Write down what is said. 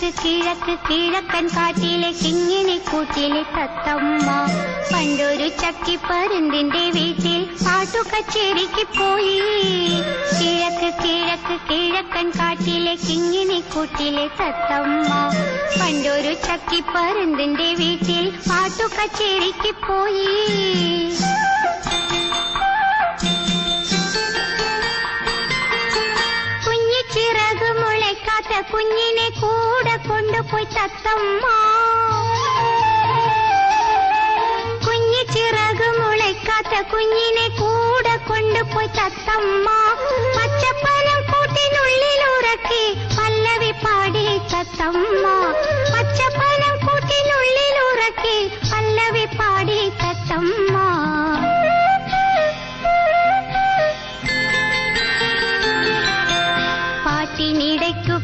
കിഴക്ക് കിഴക്ക് കിഴക്കൻ കാട്ടിലെ കിങ്ങിണി കൂട്ടിലെ തത്തമ്മ. പണ്ടൊരു ചക്കി പരുന്തിന്റെ വീട്ടിൽ പാട്ടുകച്ചേരിക്ക് പോയി. കിഴക്ക് കിഴക്ക് കിഴക്കൻ കാട്ടിലെ കിങ്ങിണി കൂട്ടിലെ തത്തമ്മ. പണ്ടൊരു ചക്കി പരുന്തിന്റെ വീട്ടിൽ പാട്ടുകച്ചേരിക്ക് പോയി. കുഞ്ഞിനെ പോയി തത്തമ്മ കുഞ്ഞു ചിറക് മുളയ്ക്കാത്ത കുഞ്ഞിനെ കൂടെ കൊണ്ടുപോയി തത്തമ്മ. പച്ചപ്പനം കൂട്ടിനുള്ളിൽ ഉറക്കി പല്ലവി പാടി തത്തമ്മ. പച്ചപ്പനം കൂട്ടിനുള്ളിൽ ഉറക്കി പല്ലവി പാടി തത്തമ്മ. പാട്ടിനിടയ്ക്കു